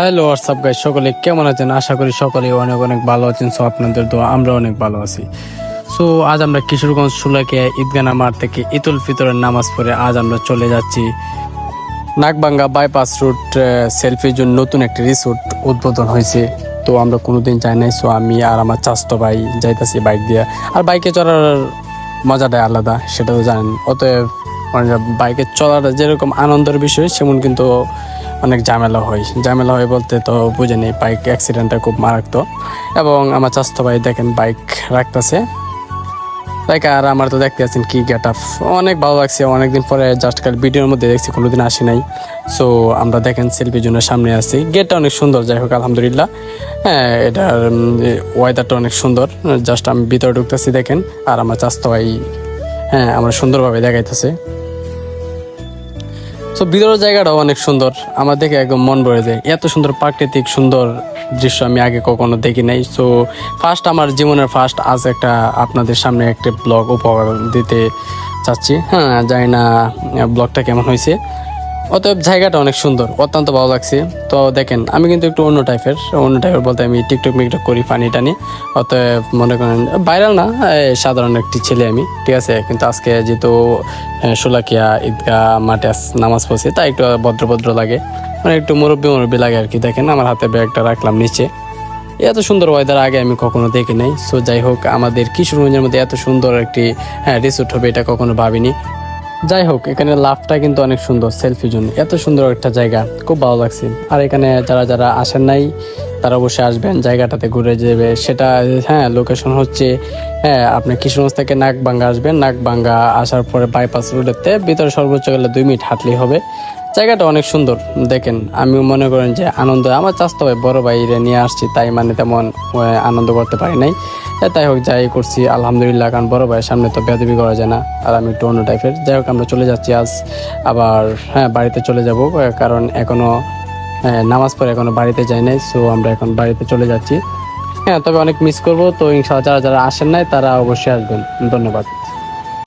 Hello WhatsApp গাই সকলে কেমন আছেন? আশা করি সকলে অনেক অনেক ভালো আছেন সো আপনাদের দোয়া, আমরা অনেক ভালো আছি। সো আজ আমরা কিশোরগঞ্জ সুলাকে ঈদগানা মাঠ থেকে ইতুল ফিতরের নামাজ পড়ে আজ আমরা চলে যাচ্ছি নাকবাঙ্গা বাইপাস রুট সেলফির জন্য নতুন একটি রিসোর্ট উদ্বোধন হয়েছে। তো আমরা কোনোদিন যাই নাই সো আমি আর আমার চাস্তো ভাই যাইতাছি বাইক দিয়ে। আর বাইকে চড়ার মজাটাই আলাদা, সেটা তো জানেন। অতএব মানে বাইকে চলাটা যেরকম আনন্দের বিষয়, সেমন কিন্তু অনেক ঝামেলা হয়। ঝামেলা হয় বলতে তো বুঝে নেই বাইক অ্যাক্সিডেন্টটা খুব মারাত্মক। এবং আমার চাস্তো ভাই দেখেন বাইক রাখতেছে। লাইক আর আমার তো দেখতে আছেন কি গেট আপ অনেক ভালো লাগছে, অনেকদিন পরে জাস্ট কাল ভিডিওর মধ্যে দেখছি, কোনোদিন আসি নাই। সো আমরা দেখেন সেলফির জন্য সামনে আছি। গেটটা অনেক সুন্দর, যাই হোক, আলহামদুলিল্লাহ। হ্যাঁ এটার ওয়েদারটা অনেক সুন্দর। জাস্ট আমি ভিতরে ঢুকতেছি, দেখেন। আর আমার চাস্তো ভাই হ্যাঁ আমার সুন্দরভাবে দেখাইতেছে। তো ভিতরের জায়গাটাও অনেক সুন্দর। আমার দেখে একদম মন ভরে যায়। এত সুন্দর প্রাকৃতিক সুন্দর দৃশ্য আমি আগে কখনো দেখি নাই। সো ফার্স্ট আমার জীবনের ফার্স্ট আজ একটা আপনাদের সামনে একটা ব্লগ উপহার দিতে চাচ্ছি। হ্যাঁ জানি না ব্লগটা কেমন হয়েছে। অতএব জায়গাটা অনেক সুন্দর অত্যন্ত ভালো লাগছে। তো দেখেন আমি কিন্তু একটু অন্য টাইপের অন্য টাইপের বলতে আমি টিকটক মিকটক করি ফানি টানি অতএব মনে করেন ভাইরাল না সাধারণ একটি ছেলে আমি ঠিক আছে? কিন্তু আজকে যেহেতু আহ, সোলাকিয়া ঈদগাহ মাঠে নামাজ পড়ছি তাই একটু ভদ্র ভদ্র লাগে। মানে একটু মুরব্বী মুরব্বী লাগে আর কি। দেখেন আমার হাতে ব্যাগটা রাখলাম নিচে। এত সুন্দর ওয়েদার আগে আমি কখনো দেখি নাই। সো যাই হোক আমাদের কিশোরগঞ্জের মধ্যে এত সুন্দর একটি হ্যাঁ রিসোর্ট হবে এটা কখনো ভাবিনি। যাই হোক, এখানে লাভটা কিন্তু অনেক সুন্দর সেলফি জন্য। এত সুন্দর একটা জায়গা, খুব ভালো লাগছে। আর এখানে যারা যারা আসেন নাই, তারা অবশ্যই আসবেন, জায়গাটাতে ঘুরে যাবে। সেটা হ্যাঁ লোকেশন হচ্ছে হ্যাঁ আপনি কিশোরগঞ্জ থেকে নাকবাঙ্গা আসবেন। নাকবাঙ্গা আসার পরে বাইপাস রোডেতে ভিতরে সর্বোচ্চ গেলে দুই মিনিট হাঁটলেই হবে। জায়গাটা অনেক সুন্দর, দেখেন। আমিও মনে করেন যে আনন্দ, আমার চাস্তো ভাই, বড় ভাইরে নিয়ে আসছি, তাই মানে তেমন আনন্দ করতে পারি নাই। তাই হোক, যাই করছি, আলহামদুলিল্লাহ, কারণ বড় ভাইয়ের সামনে তো বেদবি করা যায় না, আর আমি একটু অন্য টাইপের যাই হোক, আমরা চলে যাচ্ছি আজ, আবার হ্যাঁ বাড়িতে চলে যাব কারণ এখনও নামাজ পড়ে এখনও বাড়িতে যাই নাই সো আমরা এখন বাড়িতে চলে যাচ্ছি। হ্যাঁ তবে অনেক মিস করব, তো ইনশাল্লাহ যারা যারা আসেন নাই, তারা অবশ্যই আসবেন। ধন্যবাদ।